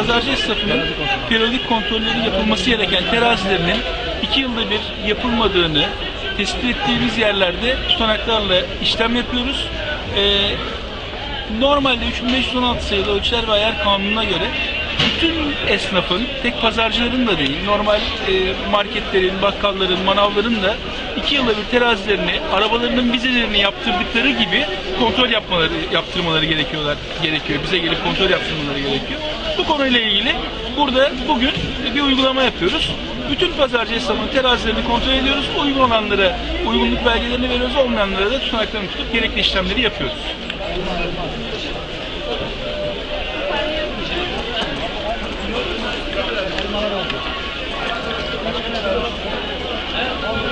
pazarcı esnafının periyodik kontrolleri yapılması gereken terazilerinin iki yılda bir yapılmadığını tespit ettiğimiz yerlerde tutanaklarla işlem yapıyoruz. Ee, Normalde 3516 sayılı ölçüler ve ayar kanununa göre bütün esnafın, tek pazarcıların da değil, normal e, marketlerin, bakkalların, manavların da iki yılda bir terazilerini, arabalarının vizelerini yaptırdıkları gibi kontrol yapmaları, yaptırmaları gerekiyorlar, gerekiyor. Bize gelip kontrol yaptırmaları gerekiyor. Bu konuyla ilgili burada bugün bir uygulama yapıyoruz. Bütün pazarcı esnafının terazilerini kontrol ediyoruz. Uygun olanlara uygunluk belgelerini veriyoruz, olmayanlara da tutanaklarını tutup gerekli işlemleri yapıyoruz.